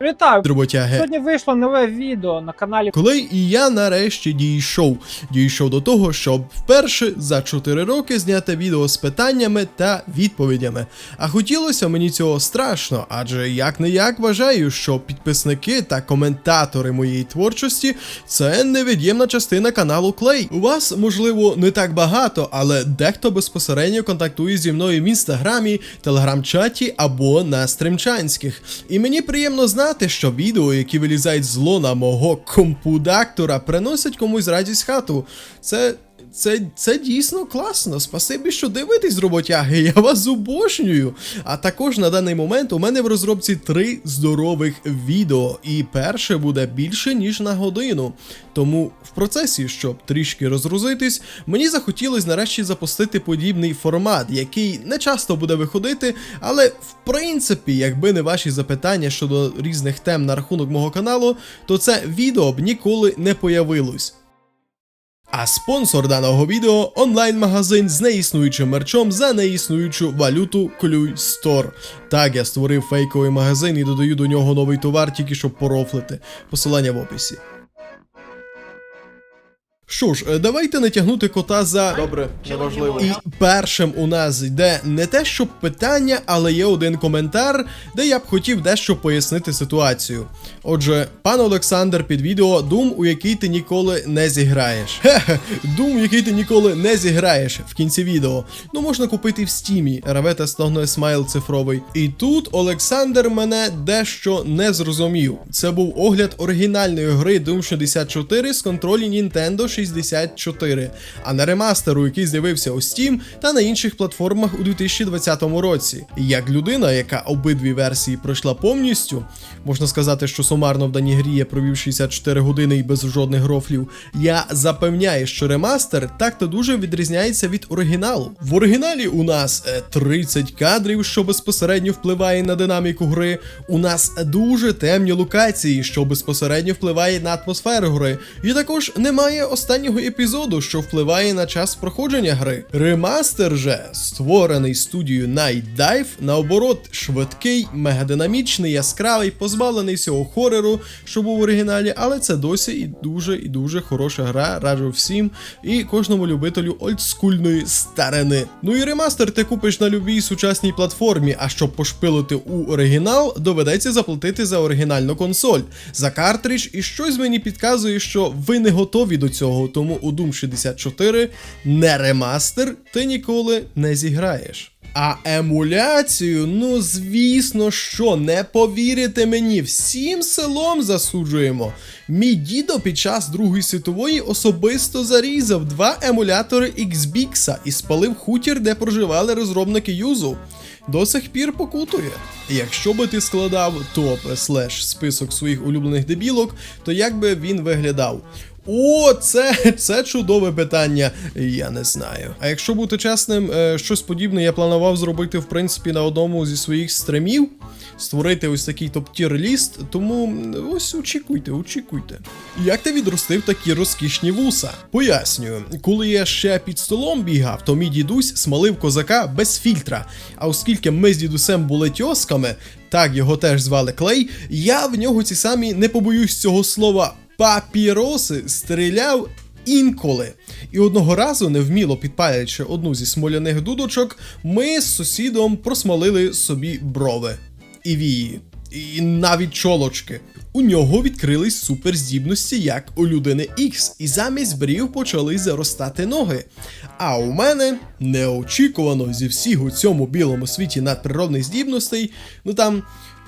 Вітаю! Роботяги. Сьогодні вийшло нове відео на каналі. Коли і я нарешті дійшов, дійшов до того, щоб вперше за 4 роки зняти відео з питаннями та відповідями. А хотілося мені цього страшно, адже як не як вважаю, що підписники та коментатори моєї творчості це невід'ємна частина каналу Клей. У вас, можливо, не так багато, але дехто безпосередньо контактує зі мною в інстаграмі, телеграм-чаті або на стримчанських. І мені приємно знати, що відео, які вилізають з лона мого компудактора, приносять комусь радість хату. Це. Це, це дійсно класно. Спасибі, що дивитесь, роботяги. Я вас зубожнюю. А також на даний момент у мене в розробці три здорових відео, і перше буде більше ніж на годину. Тому в процесі, щоб трішки розгрузитись, мені захотілося нарешті запустити подібний формат, який не часто буде виходити, але в принципі, якби не ваші запитання щодо різних тем на рахунок мого каналу, то це відео б ніколи не появилось. А спонсор даного відео онлайн-магазин з неіснуючим мерчом за неіснуючу валюту Клюй Стор. Так, я створив фейковий магазин і додаю до нього новий товар, тільки щоб порофлити. Посилання в описі. Що ж, е, давайте не тягнути кота за. Добре, неважливо. І першим у нас йде не те, що питання, але є один коментар, де я б хотів дещо пояснити ситуацію. Отже, пан Олександр під відео Doom, у який ти ніколи не зіграєш. Хе-хе, Doom, який ти ніколи не зіграєш в кінці відео. Ну можна купити в стімі, Равета стогне смайл цифровий. І тут Олександр мене дещо не зрозумів. Це був огляд оригінальної гри Doom 64 з контролі Nintendo 64, а не ремастеру, який з'явився у Steam та на інших платформах у 2020 році. І Як людина, яка обидві версії пройшла повністю, можна сказати, що сумарно в даній грі я провів 64 години і без жодних грофлів. Я запевняю, що ремастер так-то дуже відрізняється від оригіналу. В оригіналі у нас е, 30 кадрів, що безпосередньо впливає на динаміку гри. У нас дуже темні локації, що безпосередньо впливає на атмосферу гри. І також немає останнього епізоду, що впливає на час проходження гри. Ремастер же, створений студією Night Dive, наоборот, швидкий, мегадинамічний, яскравий, позбавлений всього хорору, що був в оригіналі, але це досі і дуже і дуже хороша гра. Раджу всім і кожному любителю олдскульної старини. Ну і ремастер ти купиш на любій сучасній платформі, а щоб пошпилити у оригінал, доведеться заплатити за оригінальну консоль, за картридж, і щось мені підказує, що ви не готові до цього, тому у Doom 64 не ремастер ти ніколи не зіграєш. А емуляцію, ну звісно, що не повірите мені, всім селом засуджуємо. Мій дідо під час Другої світової особисто зарізав два емулятори XBX і спалив хутір, де проживали розробники юзу. До сих пір покутує. Якщо би ти складав топ слеш список своїх улюблених дебілок, то як би він виглядав? О, це, це чудове питання, я не знаю. А якщо бути чесним, е, щось подібне я планував зробити, в принципі, на одному зі своїх стримів, створити ось такий топ-тір ліст, тому ось очікуйте, очікуйте. Як ти відростив такі розкішні вуса? Пояснюю, коли я ще під столом бігав, то мій дідусь смалив козака без фільтра. А оскільки ми з дідусем були тьосками, так його теж звали Клей, я в нього ці самі не побоюсь цього слова папіроси стріляв інколи. І одного разу, невміло підпалюючи одну зі смоляних дудочок, ми з сусідом просмолили собі брови і вії, і навіть чолочки. У нього відкрились суперздібності, як у людини X, і замість брів почали заростати ноги. А у мене неочікувано зі всіх у цьому білому світі надприродних здібностей, ну там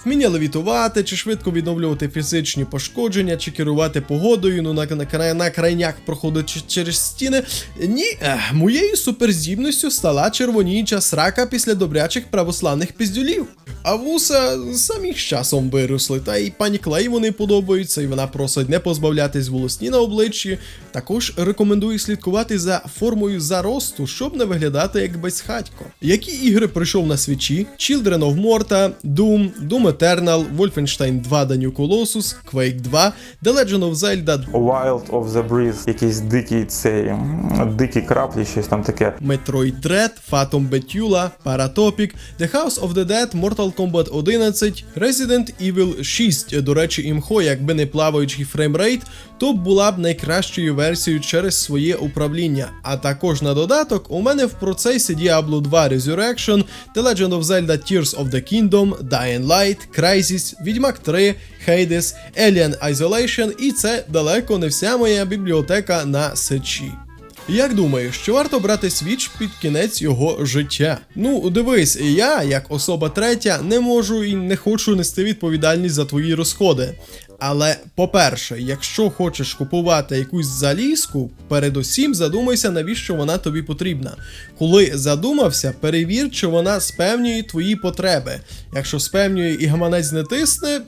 вміння левітувати, чи швидко відновлювати фізичні пошкодження, чи керувати погодою, ну на, на, на, крайняк проходить через стіни. Ні, ех, моєю суперзібністю стала червоніюча срака після добрячих православних піздюлів. А вуса самі з часом виросли, та й пані Клей вони подобаються, і вона просить не позбавлятись волосні на обличчі. Також рекомендую слідкувати за формою заросту, щоб не виглядати як безхатько. Які ігри пройшов на свічі? Children of Morta, Doom, Doom Eternal, Wolfenstein 2 The New Colossus, Quake 2, The Legend of Zelda, Wild of the Breeze, якийсь дикий цей дикі краплі, щось там таке. Metroid Dread, Phantom Betula, Paratopic, The House of the Dead, Mortal Kombat 11, Resident Evil 6. До речі, імхо, якби не плаваючий фреймрейт, то була б найкращою версією через своє управління. А також на додаток у мене в процесі Diablo 2 Resurrection, The Legend of Zelda Tears of the Kingdom, Dying Light, Crysis, Відьмак 3, Hades, Alien Isolation, і це далеко не вся моя бібліотека на сечі. Як думаєш, чи варто брати Switch під кінець його життя? Ну, дивись, я, як особа третя, не можу і не хочу нести відповідальність за твої розходи. Але, по-перше, якщо хочеш купувати якусь залізку, передусім задумайся, навіщо вона тобі потрібна. Коли задумався, перевір, чи вона спевнює твої потреби. Якщо спевнює і гаманець не тисне,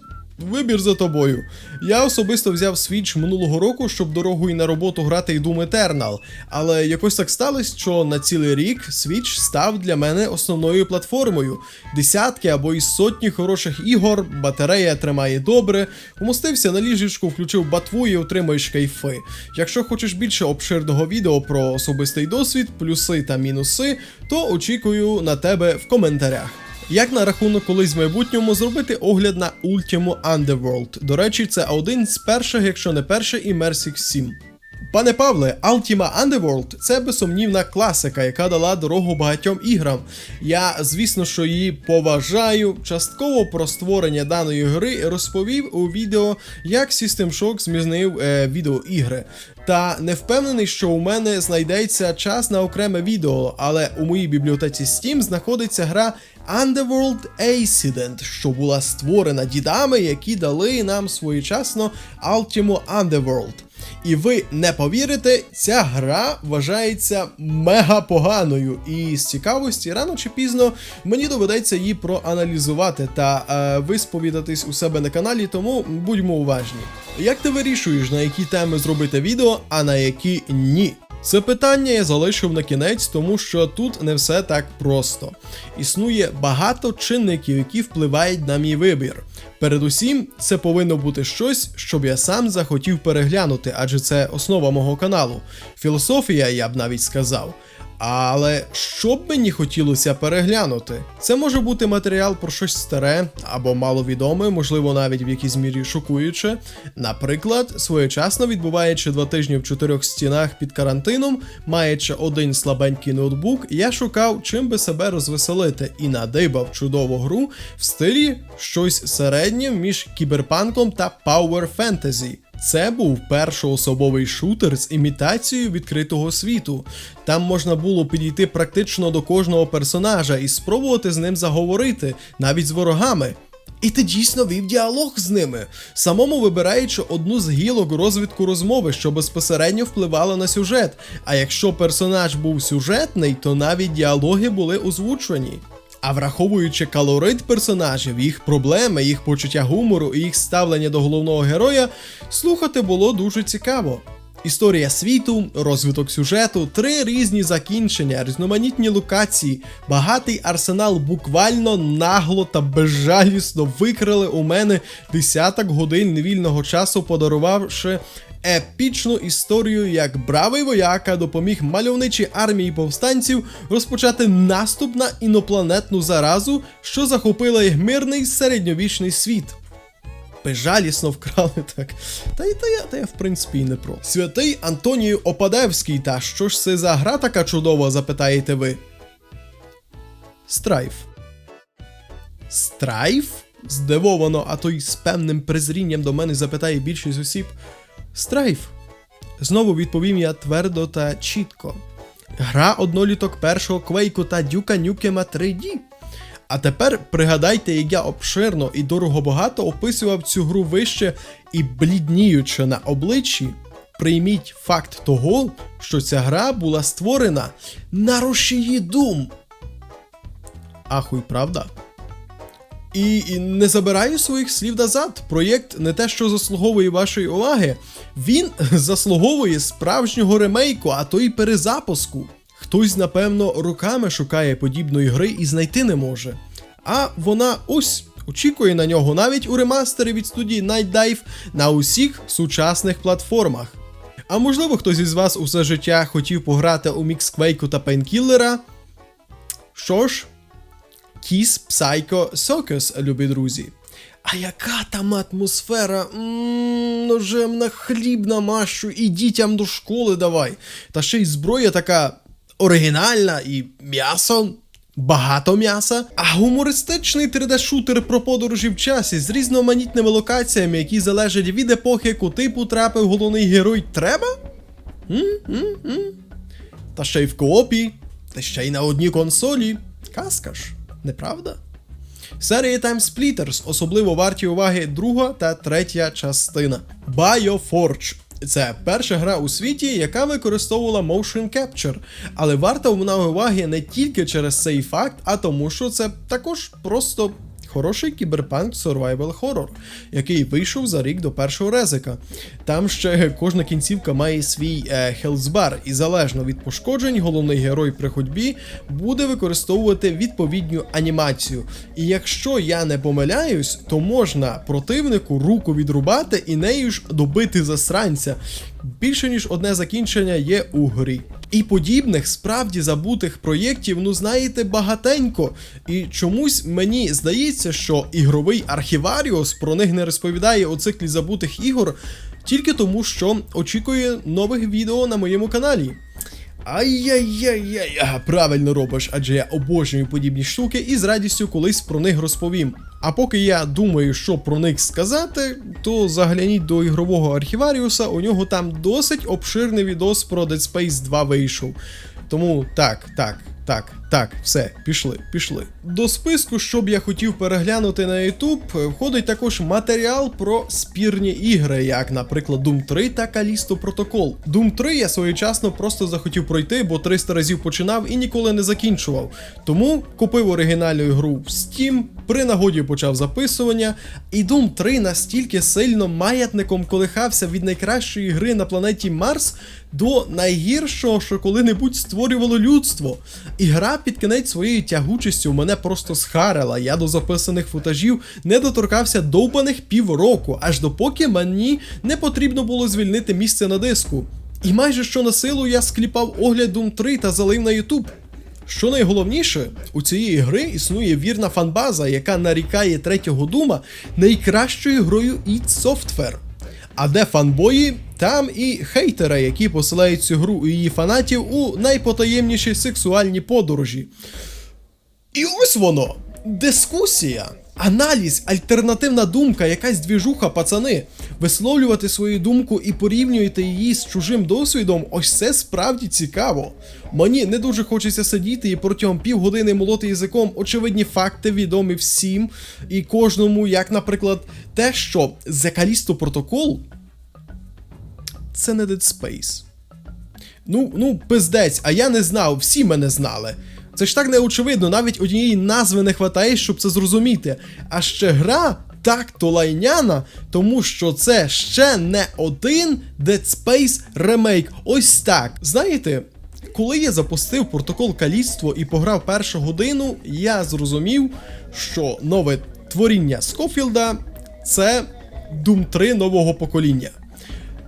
Вибір за тобою. Я особисто взяв Switch минулого року, щоб дорогою на роботу грати і Doom Eternal, але якось так сталося, що на цілий рік Switch став для мене основною платформою. Десятки або і сотні хороших ігор, батарея тримає добре, умостився на ліжечку, включив батву і отримаєш кайфи. Якщо хочеш більше обширного відео про особистий досвід, плюси та мінуси, то очікую на тебе в коментарях. Як на рахунок колись в майбутньому зробити огляд на Ultimo Underworld. До речі, це один з перших, якщо не перший, Immersive 7. Пане Павле, Ultima Underworld це безсумнівна класика, яка дала дорогу багатьом іграм. Я, звісно, що її поважаю. Частково про створення даної гри розповів у відео, як System Shock змінив е, відеоігри. Та не впевнений, що у мене знайдеться час на окреме відео, але у моїй бібліотеці Steam знаходиться гра Underworld Accident, що була створена дідами, які дали нам своєчасно Ultimo Underworld. І ви не повірите, ця гра вважається мега поганою, і з цікавості рано чи пізно мені доведеться її проаналізувати та е, висповідатись у себе на каналі, тому будьмо уважні. Як ти вирішуєш, на які теми зробити відео, а на які ні? Це питання я залишив на кінець, тому що тут не все так просто. Існує багато чинників, які впливають на мій вибір. Передусім, це повинно бути щось, щоб я сам захотів переглянути, адже це основа мого каналу. Філософія, я б навіть сказав. Але що б мені хотілося переглянути? Це може бути матеріал про щось старе або маловідоме, можливо, навіть в якійсь мірі шокуюче. Наприклад, своєчасно відбуваючи два тижні в чотирьох стінах під карантином, маючи один слабенький ноутбук, я шукав, чим би себе розвеселити, і надибав чудову гру в стилі щось середнє між кіберпанком та Power Fantasy. Це був першоособовий шутер з імітацією відкритого світу. Там можна було підійти практично до кожного персонажа і спробувати з ним заговорити, навіть з ворогами. І ти дійсно вів діалог з ними, самому вибираючи одну з гілок розвитку розмови, що безпосередньо впливало на сюжет. А якщо персонаж був сюжетний, то навіть діалоги були озвучені. А враховуючи калорит персонажів, їх проблеми, їх почуття гумору і їх ставлення до головного героя, слухати було дуже цікаво. Історія світу, розвиток сюжету, три різні закінчення, різноманітні локації, багатий арсенал буквально нагло та безжалісно викрили у мене десяток годин невільного часу, подарувавши епічну історію, як бравий вояка допоміг мальовничій армії повстанців розпочати наступ на інопланетну заразу, що захопила їх мирний середньовічний світ. Безжалісно вкрали так. Та й та я, та я в принципі і не про. Святий Антонію Опадевський, та що ж це за гра така чудова, запитаєте ви? Страйф. Страйф? Здивовано, а то й з певним презрінням до мене запитає більшість осіб. Страйф. Знову відповім я твердо та чітко. Гра одноліток першого квейку та Дюка Нюкема 3D. А тепер пригадайте, як я обширно і дорого-багато описував цю гру вище і блідніючи на обличчі, прийміть факт того, що ця гра була створена на рушії Doom. Ахуй, правда? І, не забираю своїх слів назад. Проєкт не те, що заслуговує вашої уваги, він заслуговує справжнього ремейку, а то й перезапуску. Хтось, напевно, руками шукає подібної гри і знайти не може. А вона ось Очікує на нього навіть у ремастері від студії Night Dive на усіх сучасних платформах. А можливо, хтось із вас усе життя хотів пограти у мікс Quake та Painkiller? Що ж, Kiss Psycho Circus, любі друзі. А яка там атмосфера? Ммм, ножем на хліб і дітям до школи давай. Та ще й зброя така оригінальна і м'ясо. Багато м'яса, а гумористичний 3D-шутер про подорожі в часі з різноманітними локаціями, які залежать від епохи, куди потрапив головний герой, треба? М-м-м. Та ще й в коопі, та ще й на одній консолі. Казка ж, неправда? Серії Time Splitters особливо варті уваги друга та третя частина. BioForge. Це перша гра у світі, яка використовувала Motion Capture, але варта вона уваги не тільки через цей факт, а тому, що це також просто хороший кіберпанк survival horror, який вийшов за рік до першого резика. Там ще кожна кінцівка має свій е, хелсбар, і залежно від пошкоджень, головний герой при ходьбі буде використовувати відповідну анімацію. І якщо я не помиляюсь, то можна противнику руку відрубати і нею ж добити засранця. Більше ніж одне закінчення є у грі. І подібних справді забутих проєктів, ну знаєте, багатенько. І чомусь мені здається, що ігровий архіваріус про них не розповідає у циклі забутих ігор тільки тому, що очікує нових відео на моєму каналі. Ай-яй-яй-яй, правильно робиш, адже я обожнюю подібні штуки і з радістю колись про них розповім. А поки я думаю, що про них сказати, то загляніть до ігрового архіваріуса, у нього там досить обширний відос про Dead Space 2 вийшов. Тому так, так, так, так, все, пішли, пішли. До списку, що б я хотів переглянути на YouTube, входить також матеріал про спірні ігри, як, наприклад, Doom 3 та Callisto Protocol. Doom 3 я своєчасно просто захотів пройти, бо 300 разів починав і ніколи не закінчував. Тому купив оригінальну гру в Steam, при нагоді почав записування, і Doom 3 настільки сильно маятником колихався від найкращої гри на планеті Марс до найгіршого, що коли-небудь створювало людство. І гра під кінець своєю тягучістю мене просто схарила. Я до записаних футажів не доторкався довбаних півроку, аж допоки мені не потрібно було звільнити місце на диску. І майже що на силу я скліпав огляд Doom 3 та залив на YouTube. Що найголовніше, у цієї гри існує вірна фанбаза, яка нарікає третього дума найкращою грою id Software. А де фанбої, там і хейтери, які посилають цю гру і її фанатів у найпотаємніші сексуальні подорожі. І ось воно. Дискусія, аналіз, альтернативна думка, якась двіжуха, пацани. Висловлювати свою думку і порівнювати її з чужим досвідом, ось це справді цікаво. Мені не дуже хочеться сидіти і протягом півгодини молоти язиком очевидні факти, відомі всім і кожному, як, наприклад, те, що Callisto Protocol це не Dead Space. Ну, ну, пиздець, а я не знав, всі мене знали. Це ж так неочевидно, навіть однієї назви не хватає, щоб це зрозуміти. А ще гра так то лайняна, тому що це ще не один Dead Space ремейк. Ось так. Знаєте, коли я запустив протокол каліцтво і пограв першу годину, я зрозумів, що нове творіння Скофілда це Doom 3 нового покоління.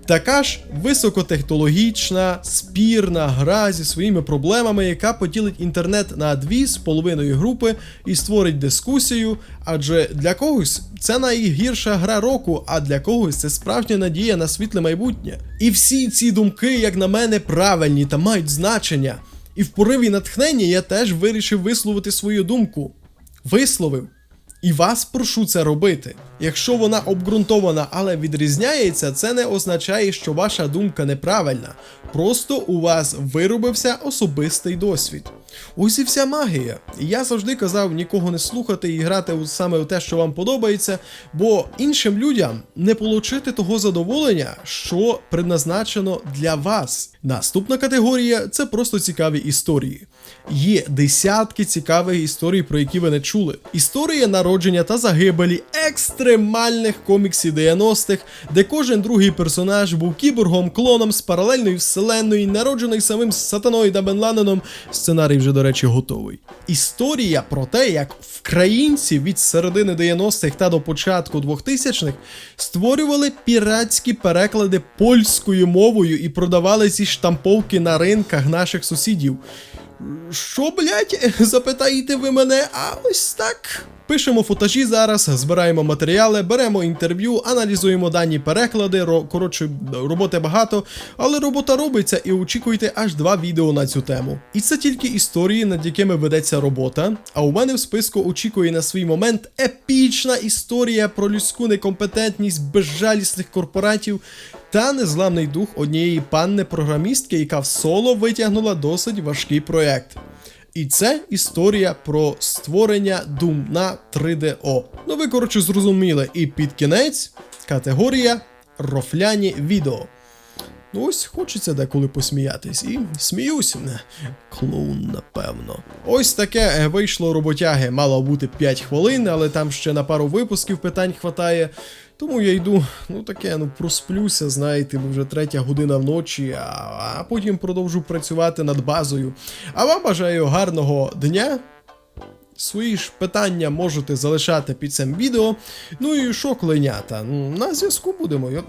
Така ж високотехнологічна, спірна гра зі своїми проблемами, яка поділить інтернет на дві з половиною групи і створить дискусію. Адже для когось це найгірша гра року, а для когось це справжня надія на світле майбутнє. І всі ці думки, як на мене, правильні та мають значення. І в пориві натхнення я теж вирішив висловити свою думку. Висловив. І вас прошу це робити. Якщо вона обґрунтована, але відрізняється, це не означає, що ваша думка неправильна. Просто у вас виробився особистий досвід. Ось і вся магія. Я завжди казав нікого не слухати і грати саме у те, що вам подобається, бо іншим людям не получити того задоволення, що предназначено для вас. Наступна категорія це просто цікаві історії. Є десятки цікавих історій, про які ви не чули. Історія народження та загибелі екстремальних коміксів 90-х, де кожен другий персонаж був кіборгом, клоном з паралельної вселенної, народжений самим сатаною та Бен Ладеном. Сценарій вже до речі, готовий. Історія про те, як вкраїнці від середини 90-х та до початку 2000-х створювали піратські переклади польською мовою і продавали ці штамповки на ринках наших сусідів. Що, блять, запитаєте ви мене, а ось так. Пишемо футажі зараз, збираємо матеріали, беремо інтерв'ю, аналізуємо дані переклади. Ро, коротше, роботи багато, але робота робиться і очікуйте аж два відео на цю тему. І це тільки історії, над якими ведеться робота. А у мене в списку очікує на свій момент епічна історія про людську некомпетентність безжалісних корпоратів та незламний дух однієї панни програмістки, яка в соло витягнула досить важкий проект. І це історія про створення Doom на 3DO. Ну ви коротше зрозуміли, і під кінець категорія рофляні відео. Ну ось хочеться деколи посміятись, і сміюсь. Клоун, напевно. Ось таке е, вийшло роботяги. Мало бути 5 хвилин, але там ще на пару випусків питань хватає. Тому я йду, ну таке, ну просплюся, знаєте, бо вже третя година вночі, а, а потім продовжу працювати над базою. А вам бажаю гарного дня. Свої ж питання можете залишати під цим відео. Ну і що, кленята? На зв'язку будемо. Йот.